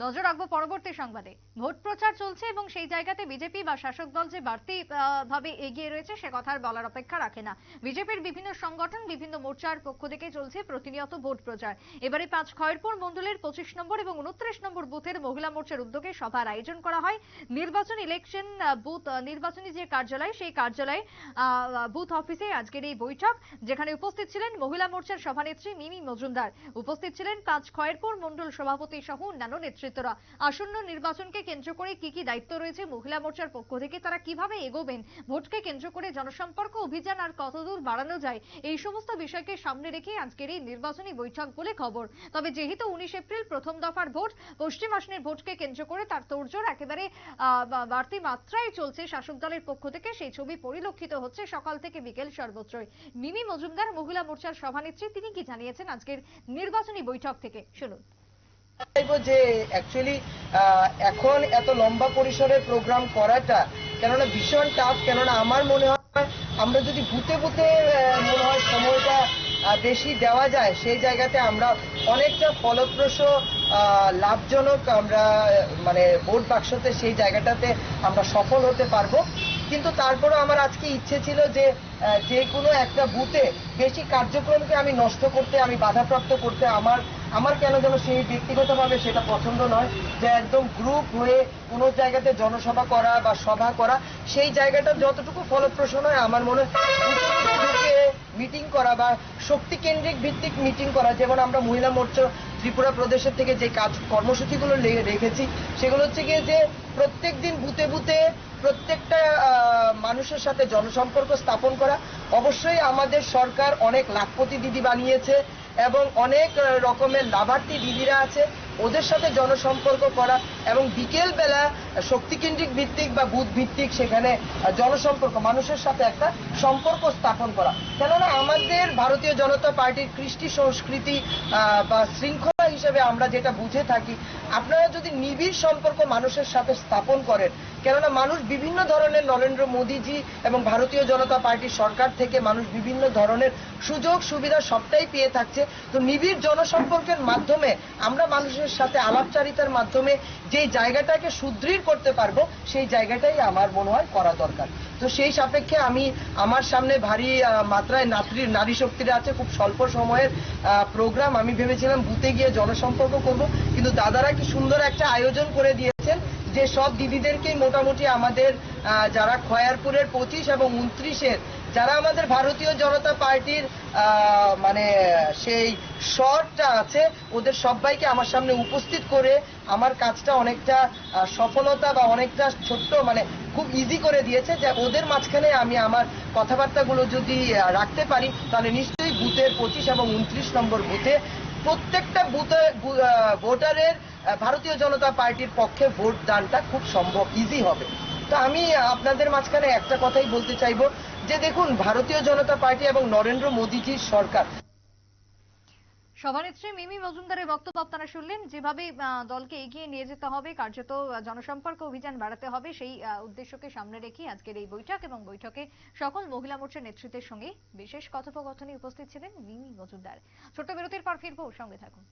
নজর রাখব পরবর্তী সংবাদে। ভোট প্রচার চলছে এবং সেই জায়গাতে বিজেপি বা শাসক দল যে বাড়তি ভাবে এগিয়ে রয়েছে সে কথার বলার অপেক্ষা রাখে না। বিজেপির বিভিন্ন সংগঠন, বিভিন্ন মোর্চার পক্ষ থেকে চলছে প্রতিনিয়ত ভোট প্রচার। এবারে পাঁচ খয়েরপুর মন্ডলের পঁচিশ নম্বর এবং উনত্রিশ নম্বর বুথের মহিলা মোর্চার উদ্যোগে সভার আয়োজন করা হয়। নির্বাচন ইলেকশন বুথ নির্বাচনী যে কার্যালয়, সেই কার্যালয়ে বুথ অফিসে আজকের এই বৈঠক, যেখানে উপস্থিত ছিলেন মহিলা মোর্চার সভানেত্রী মিমি মজুমদার। উপস্থিত ছিলেন পাঁচ খয়েরপুর মন্ডল সভাপতি সহ অন্যান্য নেতৃত্বরা। আসন্ন নির্বাচনকে কেন্দ্র করে কি কি দায়িত্ব রয়েছে মহিলা মোর্চার পক্ষ থেকে, তারা কীভাবে এগোবেন? ভোটকে কেন্দ্র করে জনসম্পর্ক অভিযান আর কতদূর বাড়ানো যায়, এই সমস্ত বিষয়কে সামনে রেখে আজকের এই নির্বাচনী বৈঠক বলে খবর। তবে যেহেতু উনিশ এপ্রিল প্রথম দফার ভোট, পশ্চিম আসনের ভোটকে কেন্দ্র করে তার তোড়জোড় একেবারে বাড়তি মাত্রায় চলছে শাসক দলের পক্ষ থেকে, সেই ছবি পরিলক্ষিত হচ্ছে সকাল থেকে বিকেল সর্বত্রই। মিমি মজুমদার, মহিলা মোর্চার সভানেত্রী, তিনি কি জানিয়েছেন আজকের নির্বাচনী বৈঠক থেকে? শুনুন। চাইব যে অ্যাকচুয়ালি এখন এত লম্বা পরিসরের প্রোগ্রাম করাটা কেননা ভীষণ টাফ কেননা আমার মনে হয় আমরা যদি বুতে বুতে মনে হয় সময়টা বেশি দেওয়া যায়, সেই জায়গাতে আমরা অনেকটা ফলপ্রসূ লাভজনক আমরা মানে ভোট বাক্সতে সেই জায়গাটাতে আমরা সফল হতে পারব। কিন্তু তারপরেও আমার আজকে ইচ্ছে ছিল যে যে কোনো একটা বুথে বেশি কার্যক্রমকে আমি নষ্ট করতে, আমি বাধাপ্রাপ্ত করতে আমার আমার কেন যেন সেই ব্যক্তিগতভাবে সেটা পছন্দ নয় যে একদম গ্রুপ হয়ে কোনো জায়গাতে জনসভা করা বা সভা করা, সেই জায়গাটা যতটুকু ফলপ্রসূ নয়, আমার মনে হয় মিটিং করা বা শক্তি কেন্দ্রিক ভিত্তিক মিটিং করা, যেমন আমরা মহিলা মোর্চা ত্রিপুরা প্রদেশের থেকে যে কাজ কর্মসূচিগুলো রেখেছি, সেগুলো হচ্ছে গিয়ে যে প্রত্যেক দিন বুথে বুথে প্রত্যেকটা মানুষের সাথে জনসম্পর্ক স্থাপন করা। অবশ্যই আমাদের সরকার অনেক লাখপতি দিদি বানিয়েছে এবং অনেক রকমের লাভার্থী দিদিরা আছে। ওদের সাথে জনসম্পর্ক করা এবং বিকেল বেলা শক্তিকেন্দ্রিক ভিত্তিক বা বুথ ভিত্তিক সেখানে জনসম্পর্ক, মানুষের সাথে একটা সম্পর্ক স্থাপন করা। কেননা আমাদের ভারতীয় জনতা পার্টির কৃষ্টি সংস্কৃতি বা শৃঙ্খলা হিসেবে আমরা যেটা বুঝে থাকি, আপনারা যদি নিবিড় সম্পর্ক মানুষের সাথে স্থাপন করেন, কেননা মানুষ বিভিন্ন ধরনের নরেন্দ্র মোদীজি এবং ভারতীয় জনতা পার্টির সরকার থেকে মানুষ বিভিন্ন ধরনের সুযোগ, সুবিধা সবটাই পেয়ে থাকছে। তো নিবিড় জনসম্পর্কের মাধ্যমে আমরা মানুষের সাথে আলাপচারিতার মাধ্যমে যেই জায়গাটাকে সুদৃঢ় করতে পারব, সেই জায়গাটাই আমার মনে হয় করা দরকার। তো সেই সাপেক্ষে আমি আমার সামনে ভারী মাত্রায় নাত্রীর নারী শক্তিরা আছে, খুব স্বল্প সময়ের প্রোগ্রাম আমি ভেবেছিলাম বুথে গিয়ে জনসম্পর্ক করব, কিন্তু দাদারা কি সুন্দর একটা আয়োজন করে দিয়েছেন, যে সব দিদিদেরকেই মোটামুটি আমাদের যারা খয়ারপুরের পঁচিশ এবং উনত্রিশের যারা আমাদের ভারতীয় জনতা পার্টির মানে সেই শর্টটা আছে, ওদের সবাইকে আমার সামনে উপস্থিত করে আমার কাজটা অনেকটা সফলতা বা অনেকটা ছোট্ট মানে খুব ইজি করে দিয়েছে যে ওদের মাঝখানে আমি আমার কথাবার্তাগুলো যদি রাখতে পারি, তাহলে নিশ্চয়ই বুথের পঁচিশ এবং উনত্রিশ নম্বর বুথে প্রত্যেকটা বুথে ভোটারের ভারতীয় জনতা পার্টির পক্ষে ভোট দানটা খুব সম্ভব ইজি হবে। তো আমি আপনাদের মাঝখানে একটা কথাই বলতে চাইব, যে দেখুন, ভারতীয় জনতা পার্টি এবং নরেন্দ্র মোদীজির সরকার। সভানেত্রী মিমি মজুমদারের বক্তব্য আপনারা শুনলেন। যেভাবে দলকে এগিয়ে নিয়ে যেতে হবে, কার্যত জনসম্পর্ক অভিযান বাড়াতে হবে, সেই উদ্দেশ্যকে সামনে রেখে আজকের এই বৈঠক এবং বৈঠকে সকল মহিলা মোর্চার নেতৃত্বের সঙ্গে বিশেষ কথোপকথনে উপস্থিত ছিলেন মিমি মজুমদার। ছোট্ট বিরতির পর ফিরবো, সঙ্গে থাকুন।